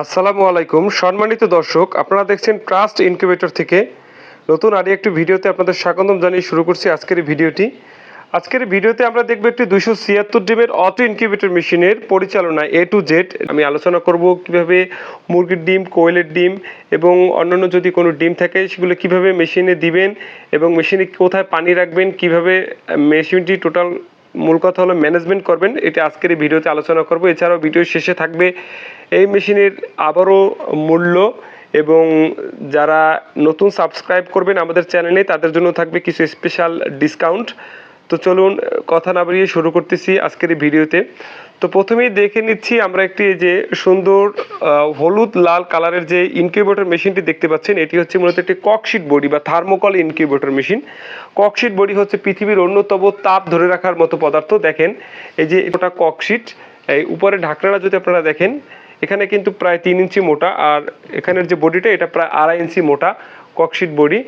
আসসালামু আলাইকুম। সম্মানিত দর্শক, আপনারা দেখছেন ট্রাস্ট ইনকিউবেটর থেকে নতুন আরও একটি ভিডিওতে আপনাদের স্বাগতম জানিয়ে শুরু করছি আজকের ভিডিওটি। আজকের ভিডিওতে আমরা দেখব একটি দুশো ছিয়াত্তর ডিমের অটো ইনকিউবেটর মেশিনের পরিচালনা এ টু জেড আমি আলোচনা করব কীভাবে মুরগির ডিম, কোয়েলের ডিম এবং অন্যান্য যদি কোনো ডিম থাকে, সেগুলো কীভাবে মেশিনে দিবেন এবং মেশিনে কোথায় পানি রাখবেন, কীভাবে মেশিনটি টোটাল মূল কথা হলো ম্যানেজমেন্ট করবেন, এটা আজকের এই ভিডিওতে আলোচনা করব। এছাড়াও ভিডিও শেষে থাকবে এই মেশিনের আবারও মূল্য এবং যারা নতুন সাবস্ক্রাইব করবেন আমাদের চ্যানেলে তাদের জন্য থাকবে কিছু স্পেশাল ডিসকাউন্ট তো চলুন, কথা না বাড়িয়ে শুরু করতেছি আজকের এই ভিডিওতে। তো প্রথমেই দেখে নিচ্ছি আমরা একটি যে সুন্দর হলুদ লাল কালারের যে ইনকিউবেটর মেশিনটি দেখতে পাচ্ছেন, এটি হচ্ছে মূলত একটি ককশিট বডি বা thermocol incubator machine cork sheet body হচ্ছে পৃথিবীর অন্যতম তাপ ধরে রাখার মতো পদার্থ। দেখেন, এই যে এটা ককশিট এই উপরে ঢাকনাটা যদি আপনারা দেখেন, এখানে কিন্তু প্রায় তিন ইঞ্চি মোটা আর এখানের যে বডিটা এটা প্রায় আড়াই ইঞ্চি মোটা ককশিট বডি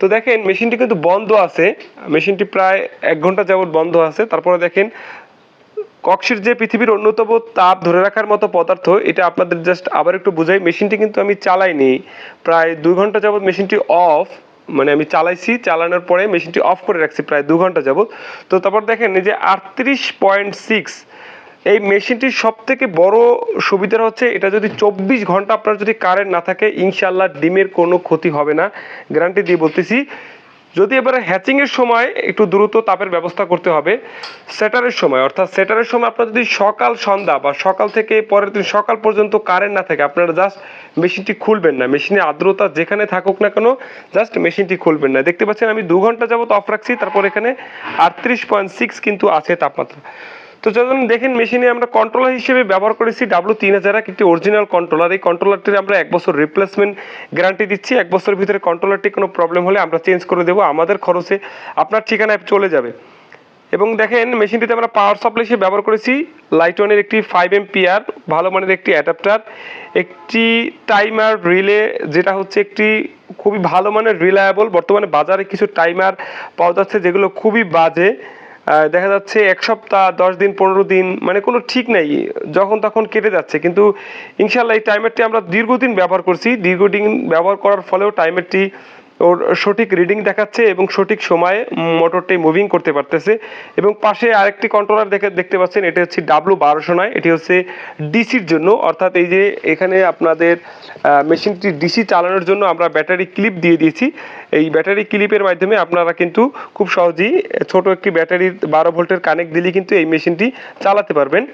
তো দেখেন মেশিনটি কিন্তু বন্ধ আছে। মেশিনটি প্রায় এক ঘণ্টা যাবত বন্ধ আছে। তারপরে দেখেন কক্সির যে পৃথিবীর অন্যতম তাপ ধরে রাখার মতো পদার্থ, এটা আপনাদের জাস্ট আবার একটু বুঝাই। মেশিনটি কিন্তু আমি চালাইনি। প্রায় দুই ঘণ্টা যাবত মেশিনটি অফ মানে আমি চালাইছি, চালানোর পরে মেশিনটি অফ করে রাখছি প্রায় দু ঘণ্টা যাবত তো তারপর দেখেন যে আটত্রিশ পয়েন্ট সিক্স, এই মেশিনটির সব থেকে বড় সুবিধা হচ্ছে, এটা যদি চব্বিশ ঘণ্টা আপনার যদি কারেন্ট না থাকে ইনশাল্লাহ ডিমের কোনো ক্ষতি হবে না। গ্যারান্টি দিয়ে বলতেছি যদি এবারে হ্যাচিংয়ের সময় একটু দ্রুত তাপের ব্যবস্থা করতে হবে সেটারের সময়, অর্থাৎ সেটারের সময় আপনার যদি সকাল সন্ধ্যা বা সকাল থেকে পরের দিন সকাল পর্যন্ত কারেন্ট না থাকে, আপনারা জাস্ট মেশিনটি খুলবেন না। মেশিনে আর্দ্রতা যেখানে থাকুক না কেন জাস্ট মেশিনটি খুলবেন না। দেখতে পাচ্ছেন আমি দু ঘণ্টা যাবত অফ রাখছি, তারপর এখানে আটত্রিশ পয়েন্ট সিক্স কিন্তু আছে তাপমাত্রা। তো যখন দেখেন মেশিনে আমরা কন্ট্রোলার হিসেবে ব্যবহার করেছি ডাব্লু তিন হাজার এক, একটি অরিজিনাল কন্ট্রোলার এই কন্ট্রোলারটির আমরা এক বছর রিপ্লেসমেন্ট গ্যারান্টি দিচ্ছি। এক বছরের ভিতরে কন্ট্রোলারটি কোনো প্রবলেম হলে আমরা চেঞ্জ করে দেবো। আমাদের খরচে আপনার ঠিকানায় চলে যাবে। এবং দেখেন মেশিনটিতে আমরা পাওয়ার সাপ্লাই হিসেবে ব্যবহার করেছি। লাইটনের একটি ফাইভ এম পিআর ভালো মানের একটি অ্যাডাপ্টার একটি টাইমার রিলে যেটা হচ্ছে একটি খুবই ভালো মানের রিলায়েবল বর্তমানে বাজারে কিছু টাইমার পাওয়া যাচ্ছে যেগুলো খুবই বাজে। দেখা যাচ্ছে এক সপ্তাহ, দশ দিন, পনেরো দিন মানে কোনো ঠিক নাই, যখন তখন কেটে যাচ্ছে। কিন্তু ইনশাল্লাহ এই টাইমারটি আমরা দীর্ঘদিন ব্যবহার করছি। দীর্ঘদিন ব্যবহার করার ফলেও টাইমারটি ওর সঠিক রিডিং দেখাচ্ছে এবং সঠিক সময়ে মোটরটি মুভিং করতে পারতেছে। এবং পাশে আরেকটি কন্ট্রোলার দেখে দেখতে পাচ্ছেন, এটা হচ্ছে ডাব্লু বারোশো নয়, এটি হচ্ছে ডিসির জন্য। অর্থাৎ এই যে এখানে আপনাদের মেশিনটি ডিসি চালানোর জন্য আমরা ব্যাটারি ক্লিপ দিয়ে দিয়েছি। এই ব্যাটারি ক্লিপের মাধ্যমে আপনারা কিন্তু খুব সহজেই ছোট একটি ব্যাটারির বারো ভোল্টের কানেক্ট দিলেই কিন্তু এই মেশিনটি চালাতে পারবেন।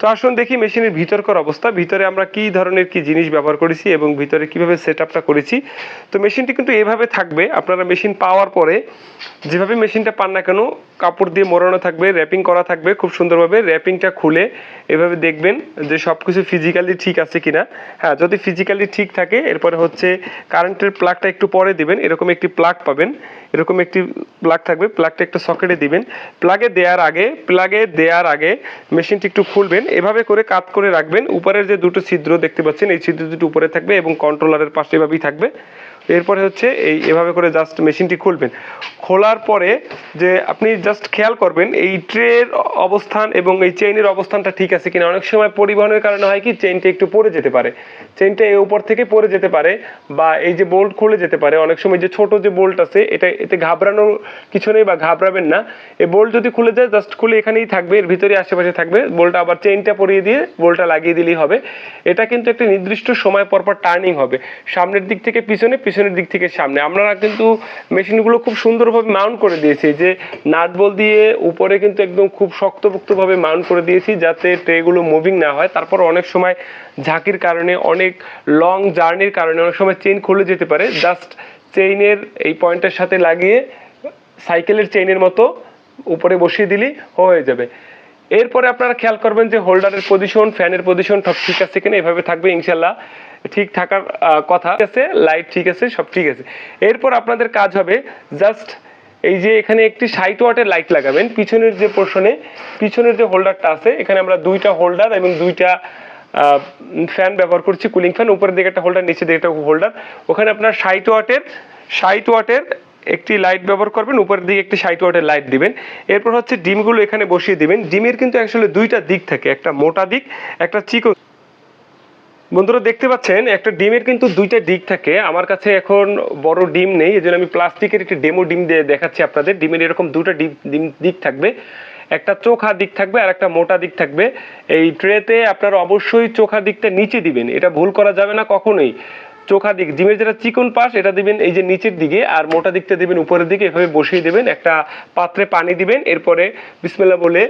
তো আসুন দেখি মেশিনের ভিতরকার অবস্থা, ভিতরে আমরা কি ধরনের কি জিনিস ব্যবহার করেছি এবং ভিতরে কীভাবে সেট আপটা করেছি। তো মেশিনটি কিন্তু এভাবে থাকবে, আপনারা মেশিন পাওয়ার পরে যেভাবে মেশিনটা পান না কেন, কাপড় দিয়ে মোড়ানো থাকবে র্যাপিং করা থাকবে, খুব সুন্দরভাবে র্যাপিংটা খুলে এভাবে দেখবেন যে সব কিছু ফিজিক্যালি ঠিক আছে কিনা। হ্যাঁ যদি ফিজিক্যালি ঠিক থাকে, এরপরে হচ্ছে কারেন্টের প্লাগটা একটু পরে দেবেন, এরকম একটি প্লাগ পাবেন। এরকম একটি প্লাগ থাকবে। প্লাগটা একটা সকেটে দিবেন। প্লাগে দেওয়ার আগে প্লাগে দেওয়ার আগে মেশিনটি একটু খুলবেন। এভাবে করে কাত করে রাখবেন। উপরের যে দুটো ছিদ্র দেখতে পাচ্ছেন, এই ছিদ্র দুটো উপরে থাকবে এবং কন্ট্রোলারের পাশে এভাবেই থাকবে। এরপরে হচ্ছে এই এভাবে করে জাস্ট মেশিনটি খুলবেন। খোলার পরে যে আপনি জাস্ট খেয়াল করবেন, এই ট্রের অবস্থান এবং এই চেইনের অবস্থানটা ঠিক আছে কিনা। অনেক সময় পরিবহনের কারণে হয় কি চেইনটা একটু পড়ে যেতে পারে। চেইনটা এই উপর থেকে পড়ে যেতে পারে বা এই যে বোল্ট খুলে যেতে পারে। অনেক সময় যে ছোট যে বোল্ট আছে, এটা এতে ঘাবড়ানোর কিছু নেই বা ঘাবড়াবেন না। এই বোল্ট যদি খুলে যায় জাস্ট খুলে এখানেই থাকবে, এর ভিতরে আশেপাশে থাকবে। বোল্টটা আবার চেইনটা পরিয়ে দিয়ে বোল্টটা লাগিয়ে দিলেই হবে। এটা কিন্তু একটা নির্দিষ্ট সময় পর পর টার্নিং হবে। সামনের দিক থেকে পিছনে পিছনে পিছনের দিক থেকে সামনে। আমরা কিন্তু মেশিনগুলো খুব সুন্দরভাবে মাউন্ট করে দিয়েছি। যে নাট বল দিয়ে উপরে কিন্তু একদম খুব শক্তপোক্তভাবে মাউন্ট করে দিয়েছি যাতে ট্রেগুলো মুভিং না হয়। তারপর অনেক সময় ঝাঁকির কারণে, অনেক লং জার্নির কারণে অনেক সময় চেইন খুলে যেতে পারে। জাস্ট চেইনের এই পয়েন্টের সাথে লাগিয়ে সাইকেলের চেইনের মতো উপরে বসিয়ে দিলেই হয়ে যাবে। এরপরে আপনারা খেয়াল করবেন যে হোল্ডারের পজিশন ফ্যানের পজিশন সব ঠিক আছে কিনা, এভাবে থাকবে ইনশাল্লাহ ঠিক থাকার কথা আছে লাইট ঠিক আছে, সব ঠিক আছে। এরপর আপনাদের কাজ হবে জাস্ট এই যে এখানে একটি ষাট ওয়াটের লাইট লাগাবেন। পিছনের যে পোর্শনে পিছনের যে হোল্ডারটা আছে, এখানে আমরা দুইটা হোল্ডার এবং দুইটা ফ্যান ব্যবহার করছি কুলিং ফ্যান উপরের দিকে একটা হোল্ডার নিচের দিকে একটা হোল্ডার ওখানে আপনার ষাট ওয়াটের ষাট ওয়াটের একটি লাইট ব্যবহার করবেন, উপরের দিকে একটি ষাট ওয়াটের লাইট দিবেন। এরপর হচ্ছে ডিমগুলো এখানে বসিয়ে দিবেন। ডিমের কিন্তু আসলে দুইটা দিক থাকে, একটা মোটা দিক, একটা চিকন বন্ধুরা, দেখতে পাচ্ছেন, একটা ডিমের কিন্তু দুইটা দিক থাকে। আমার কাছে এখন বড় ডিম নেই এই আমি প্লাস্টিকের একটি ডেমো ডিম দিয়ে দেখাচ্ছি আপনাদের। ডিমের এরকম দুটো ডিম ডিম দিক থাকবে। একটা চোখা দিক থাকবে আর একটা মোটা দিক থাকবে। এই ট্রেতে আপনারা অবশ্যই চোখা দিকটা নিচে দিবেন। এটা ভুল করা যাবে না কখনোই। চোখা দিক ডিমের যেটা চিকন পাশ, এটা দিবেন এই যে নিচের দিকে, আর মোটা দিকটা দিবেন উপরের দিকে, এভাবে বসিয়ে দিবেন, একটা পাত্রে পানি দিবেন, এরপরে বিসমিল্লাহ বলে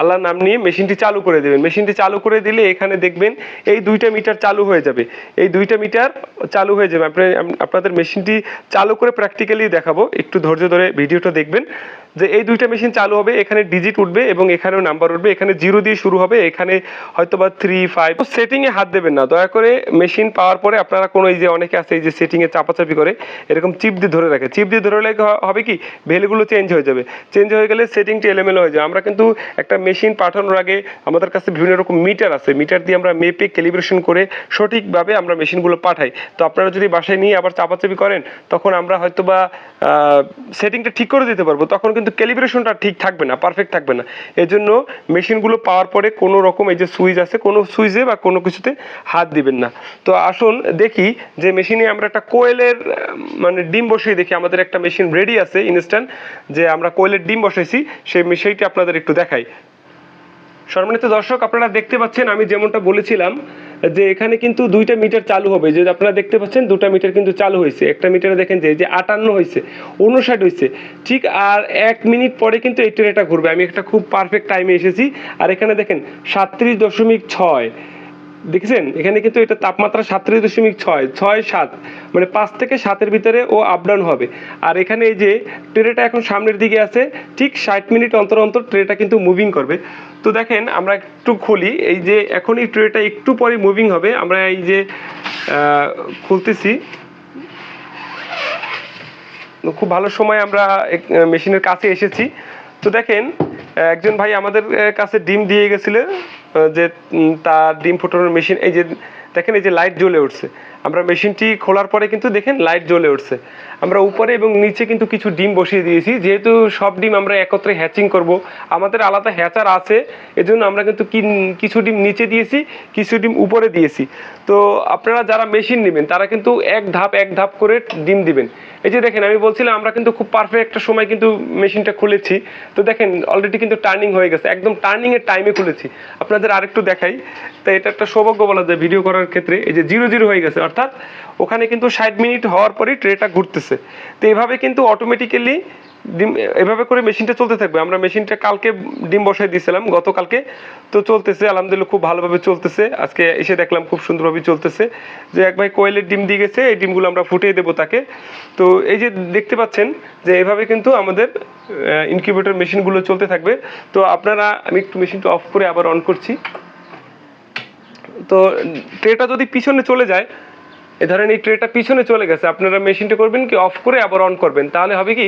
আল্লাহর নাম নিয়ে মেশিনটি চালু করে দেবেন। মেশিনটি চালু করে দিলে এখানে দেখবেন এই দুইটা মিটার চালু হয়ে যাবে। এই দুইটা মিটার চালু হয়ে যাবে। আপনি আপনাদের মেশিনটি চালু করে প্র্যাকটিক্যালি দেখাবো। একটু ধৈর্য ধরে ভিডিওটা দেখবেন। যে এই দুইটা মেশিন চালু হবে, এখানে ডিজিট উঠবে এবং এখানেও নাম্বার উঠবে, এখানে জিরো দিয়ে শুরু হবে, এখানে হয়তো বা থ্রি ফাইভ সেটিংয়ে হাত দেবেন না। দয়া করে মেশিন পাওয়ার পরে আপনারা কোনো এই যে অনেকে আছে এই যে সেটিংয়ে চাপাচাপি করে, এরকম চিপ দিয়ে ধরে রাখে। চিপ দিয়ে ধরে রাখলে হবে কি? ভ্যালুগুলো চেঞ্জ হয়ে যাবে। চেঞ্জ হয়ে গেলে সেটিংটি এলোমেলো হয়ে যাবে। আমরা কিন্তু একটা মেশিন পাঠানোর আগে আমাদের কাছে বিভিন্ন রকম মিটার আছে। মিটার দিয়ে আমরা মেপে ক্যালিব্রেশন করে সঠিকভাবে আমরা মেশিনগুলো পাঠাই। তো আপনারা যদি বাসায় নিয়ে আবার চাপাচাপি করেন, তখন আমরা হয়তো বা সেটিংটা ঠিক করে দিতে পারব। তখন কিন্তু ক্যালিব্রেশনটা ঠিক থাকবে না পারফেক্ট থাকবে না। এই জন্য মেশিনগুলো পাওয়ার পরে কোনো রকম এই যে সুইচ আছে, কোনো সুইচে বা কোনো কিছুতে হাত দিবেন না। তো আসুন দেখি যে মেশিনে আমরা একটা কোয়েলের মানে ডিম বসিয়ে দেখি। আমাদের একটা মেশিন রেডি আছে ইনস্ট্যান্ট যে আমরা কোয়েলের ডিম বসাইছি, সেই মেশিনটি আপনাদের একটু দেখাই। সম্মানিত দর্শক, আপনারা দেখতে পাচ্ছেন আমি যেমনটা বলেছিলাম যে এখানে কিন্তু দুইটা মিটার চালু হবে। যে আপনারা দেখতে পাচ্ছেন দুটা মিটার কিন্তু চালু হয়েছে। একটা মিটারে দেখেন যে যে আটান্ন হয়েছে, উনষাট হয়েছে। ঠিক আর এক মিনিট পরে কিন্তু এই ট্রেনটা ঘুরবে। আমি একটা খুব পারফেক্ট টাইমে এসেছি। আর এখানে দেখেন সাতত্রিশ দশমিক ছয়। দেখেছেন? এখানে কিন্তু এটা তাপমাত্রা সাতত্রিশ দশমিক ছয় ছয় সাত। মানে পাঁচ থেকে সাতের ভিতরে ও আপ ডাউন হবে। আর এখানে এই যে ট্রেটা এখন সামনের দিকে আছে ঠিক ষাট মিনিট অন্তর অন্তর ট্রেটা কিন্তু মুভিং করবে। তো দেখেন আমরা একটু খুলি। এই যে এখন এই ট্রেটা একটু পরে মুভিং হবে। আমরা এই যে খুলতেছি। খুব ভালো সময় আমরা মেশিনের কাছে এসেছি। তো দেখেন একজন ভাই আমাদের কাছে ডিম দিয়ে গেছিল। আহ, যে তার ডিম ফুটানোর মেশিন এই যে দেখেন এই যে লাইট জ্বলে উঠছে। আমরা মেশিনটি খোলার পরে কিন্তু দেখেন লাইট জ্বলে উঠছে। আমরা উপরে এবং নিচে কিন্তু কিছু ডিম বসিয়ে দিয়েছি। যেহেতু সব ডিম আমরা একত্রে হ্যাচিং করব, আমাদের আলাদা হ্যাচার আছে, এজন্য আমরা কিন্তু কিন- কিছু ডিম নিচে দিয়েছি, কিছু ডিম উপরে দিয়েছি। তো আপনারা যারা মেশিন নেবেন, তারা কিন্তু এক ধাপ এক ধাপ করে ডিম দিবেন। এই যে দেখেন, আমি বলছিলাম আমরা কিন্তু খুব পারফেক্ট একটা সময় কিন্তু মেশিনটা খুলেছি। তো দেখেন অলরেডি কিন্তু টার্নিং হয়ে গেছে। একদম টার্নিং এর টাইমে খুলেছি। আপনাদের আরেকটু দেখাই। তো এটা একটা সৌভাগ্য বলা যায় ভিডিও করার ক্ষেত্রে। এই যে জিরো জিরো হয়ে গেছে, অর্থাৎ ওখানে কিন্তু ষাট মিনিট হওয়ার পরেই ট্রেটা ঘুরতেছে। তো এইভাবে কিন্তু অটোমেটিক্যালি ডিম, এভাবে করে মেশিনটা চলতে থাকবে। আমরা মেশিনটা কালকে ডিম বসাই দিয়েছিলাম, গতকালকে। তো চলতেছে, আলহামদুলিল্লাহ খুব ভালোভাবে চলতেছে। আজকে এসে দেখলাম খুব সুন্দরভাবে চলতেছে। যে এক ভাই কোয়েলের ডিম দিয়ে গেছে, এই ডিমগুলো আমরা ফুটিয়ে দেবো তাকে। তো এই যে দেখতে পাচ্ছেন যে এভাবে কিন্তু আমাদের ইনকিউবেটর মেশিনগুলো চলতে থাকবে। তো আপনারা, আমি একটু মেশিনটা অফ করে আবার অন করছি। তো ট্রেটা যদি পিছনে চলে যায় এ ধরেন এই ট্রেটা পিছনে চলে গেছে। আপনারা মেশিনটা করবেন কি অফ করে আবার অন করবেন। তাহলে হবে কি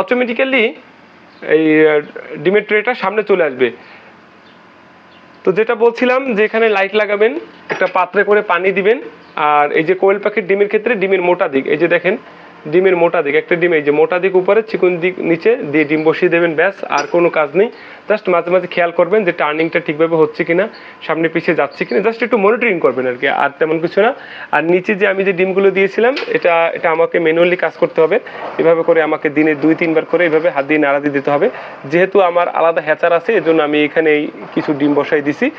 অটোমেটিক্যালি এই ডিমের ট্রেটা সামনে চলে আসবে। তো যেটা বলছিলাম যে এখানে লাইট লাগাবেন, একটা পাত্রে করে পানি দিবেন, আর এই যে কোয়েল পাখির ডিমের ক্ষেত্রে ডিমের মোটা দিক, এই যে দেখেন ডিমের মোটা দিক, একটা ডিম, এই যে মোটা দিক উপরে, চিকন দিক নিচে, দিয়ে ডিম বসিয়ে দেবেন, ব্যাস, আর কোনো কাজ নেই। জাস্ট মাঝে মাঝে খেয়াল করবেন যে টার্নিংটা ঠিকভাবে হচ্ছে কিনা, সামনে পিছিয়ে যাচ্ছে কিনা, জাস্ট একটু মনিটরিং করবেন আর কি, আর তেমন কিছু না। আর নিচে যে আমি যে ডিমগুলো দিয়েছিলাম, এটা এটা আমাকে ম্যানুয়ালি কাজ করতে হবে। এভাবে করে আমাকে দিনে দুই, তিনবার করে এভাবে হাত দিয়ে নাড়া দিয়ে দিতে হবে। যেহেতু আমার আলাদা হ্যাচার আছে, এজন্য আমি এখানে কিছু ডিম বসাই দিছি।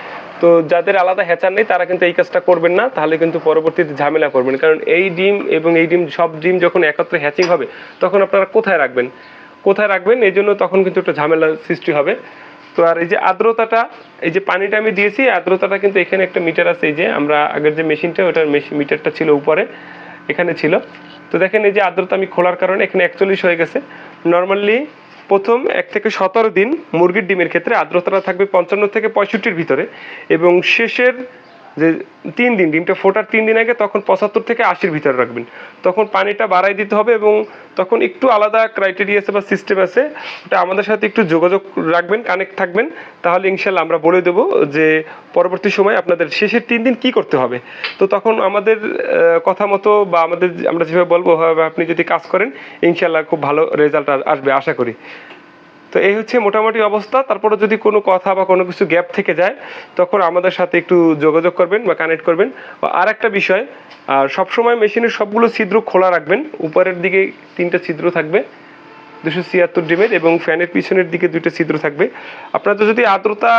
তো যাদের আলাদা হ্যাচার নেই, তারা কিন্তু এই কাজটা করবেন না, তাহলে কিন্তু পরবর্তীতে ঝামেলা করবেন। কারণ এই ডিম এবং এই ডিম, সব ডিম যখন একত্রে হ্যাচিং হবে, তখন আপনারা কোথায় রাখবেন? কোথায় রাখবেন? এই জন্য তখন কিন্তু একটা ঝামেলা সৃষ্টি হবে। তো আর এই যে আর্দ্রতাটা, এই যে পানিটা আমি দিয়েছি, আর্দ্রতাটা কিন্তু এখানে একটা মিটার আছে, এই যে আমরা আগের যে মেশিনটা, ওটার মিটারটা ছিল উপরে, এখানে ছিল। তো দেখেন এই যে আর্দ্রতা আমি খোলার কারণে এখানে একচল্লিশ হয়ে গেছে। নর্মালি প্রথম এক থেকে সতেরো দিন মুরগির ডিমের ক্ষেত্রে আর্দ্রতাটা থাকবে পঞ্চান্ন থেকে পঁয়ষট্টির ভিতরে এবং শেষের যে তিন দিন, ডিমটা ফোটার তিন দিন আগে তখন পঁচাত্তর থেকে আশির ভিতরে রাখবেন। তখন পানিটা বাড়াই দিতে হবে এবং তখন একটু আলাদা ক্রাইটেরিয়া আছে বা সিস্টেম আছে, ওটা আমাদের সাথে একটু যোগাযোগ রাখবেন কানেক্ট থাকবেন। তাহলে ইনশাল্লাহ আমরা বলে দেবো যে পরবর্তী সময় আপনাদের শেষের তিন দিন কি করতে হবে। তো তখন আমাদের কথা মতো বা আমাদের আমরা যেভাবে বলব আপনি যদি কাজ করেন ইনশাল্লাহ খুব ভালো রেজাল্ট আসবে, আশা করি। তো এই হচ্ছে মোটামুটি অবস্থা। তারপরে যদি কোনো কথা বা কোনো কিছু গ্যাপ থেকে যায়, তখন আমাদের সাথে একটু যোগাযোগ করবেন বা কানেক্ট করবেন। আর একটা বিষয়, আর সবসময় মেশিনের সবগুলো ছিদ্র খোলা রাখবেন। উপরের দিকে তিনটা ছিদ্র থাকবে, দুশো ছিয়াত্তর ডিমের এবং ফ্যানের পিছনের দিকে দুটো ছিদ্র থাকবে। আপনাদের যদি আর্দ্রতা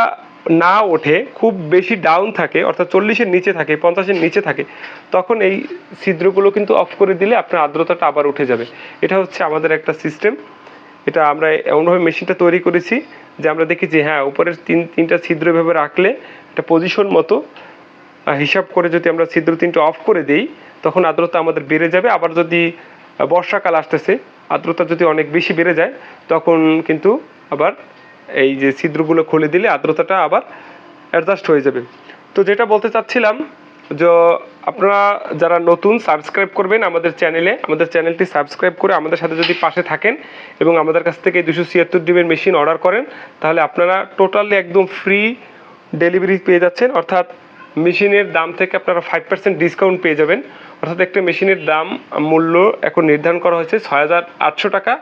না ওঠে, খুব বেশি ডাউন থাকে, অর্থাৎ চল্লিশের নিচে থাকে, পঞ্চাশের নিচে থাকে, তখন এই ছিদ্রগুলো কিন্তু অফ করে দিলে আপনার আর্দ্রতাটা আবার উঠে যাবে। এটা হচ্ছে আমাদের একটা সিস্টেম এটা আমরা এমনভাবে মেশিনটা তৈরি করেছি যে আমরা দেখি যে হ্যাঁ উপরের তিন, তিনটা ছিদ্র এভাবে রাখলে একটা পজিশন মতো হিসাব করে যদি আমরা ছিদ্র তিনটা অফ করে দিই, তখন আর্দ্রতা আমাদের বেড়ে যাবে। আবার যদি বর্ষাকাল আসতেছে, আর্দ্রতা যদি অনেক বেশি বেড়ে যায়, তখন কিন্তু আবার এই যে ছিদ্রগুলো খুলে দিলে আর্দ্রতাটা আবার অ্যাডজাস্ট হয়ে যাবে। তো যেটা বলতে চাচ্ছিলাম যে আপনারা যারা নতুন সাবস্ক্রাইব করবেন আমাদের চ্যানেলে আমাদের চ্যানেলটি সাবস্ক্রাইব করে আমাদের সাথে যদি পাশে থাকেন এবং আমাদের কাছ থেকে দুশো ছিয়াত্তর ডিমের মেশিন অর্ডার করেন, তাহলে আপনারা টোটালি একদম ফ্রি ডেলিভারি পেয়ে যাচ্ছেন। অর্থাৎ মেশিনের দাম থেকে আপনারা ফাইভ পার্সেন্ট ডিসকাউন্ট পেয়ে যাবেন। অর্থাৎ একটা মেশিনের দাম মূল্য এখন নির্ধারণ করা হয়েছে ছয় হাজার আটশো টাকা।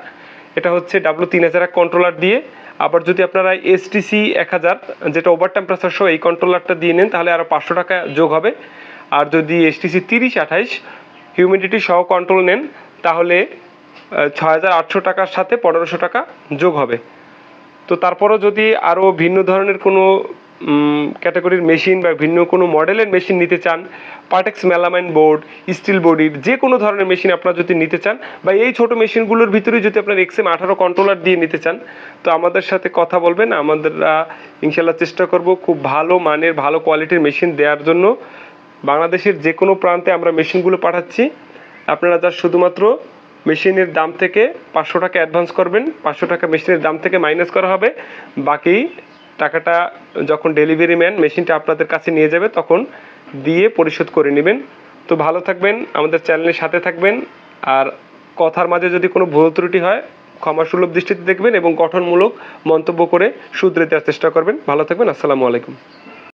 এটা হচ্ছে ডাব্লু তিন হাজার এক কন্ট্রোলার দিয়ে। আবার যদি আপনারা এসটিসি এক হাজার, যেটা ওভার টেম্পারেচার সহ এই কন্ট্রোলারটা দিয়ে নেন, তাহলে আরও পাঁচশো টাকা যোগ হবে। আর যদি এসটিসি তিরিশ আঠাইশ হিউমিডিটি সহ কন্ট্রোল নেন, তাহলে ছ হাজার আটশো টাকার সাথে পনেরোশো টাকা যোগ হবে। তো তারপরও যদি আরও ভিন্ন ধরনের কোনো ক্যাটাগরির মেশিন বা ভিন্ন কোনো মডেলের মেশিন নিতে চান পার্টেক্স মেলামাইন বোর্ড স্টিল বডির যে কোনো ধরনের মেশিন আপনারা যদি নিতে চান বা এই ছোট মেশিনগুলোর ভিতরে যদি আপনার এক্সএম আঠারো কন্ট্রোলার দিয়ে নিতে চান, তো আমাদের সাথে কথা বলবেন। আমাদের ইনশাল্লাহ চেষ্টা করব খুব ভালো মানের, ভালো কোয়ালিটির মেশিন দেওয়ার জন্য। বাংলাদেশের যে কোনো প্রান্তে আমরা মেশিনগুলো পাঠাচ্ছি। আপনারা যা শুধুমাত্র মেশিনের দাম থেকে পাঁচশো টাকা অ্যাডভান্স করবেন, পাঁচশো টাকা মেশিনের দাম থেকে মাইনাস করা হবে। বাকি টাকাটা যখন ডেলিভারি ম্যান মেশিনটা আপনাদের কাছে নিয়ে যাবে, তখন দিয়ে পরিশোধ করে নেবেন। তো ভালো থাকবেন, আমাদের চ্যানেলের সাথে থাকবেন। আর কথার মাঝে যদি কোনো ভুল ত্রুটি হয় ক্ষমা সুলভ দৃষ্টিতে দেখবেন এবং গঠনমূলক মন্তব্য করে শুধরে দেওয়ার চেষ্টা করবেন। ভালো থাকবেন, আসসালামু আলাইকুম।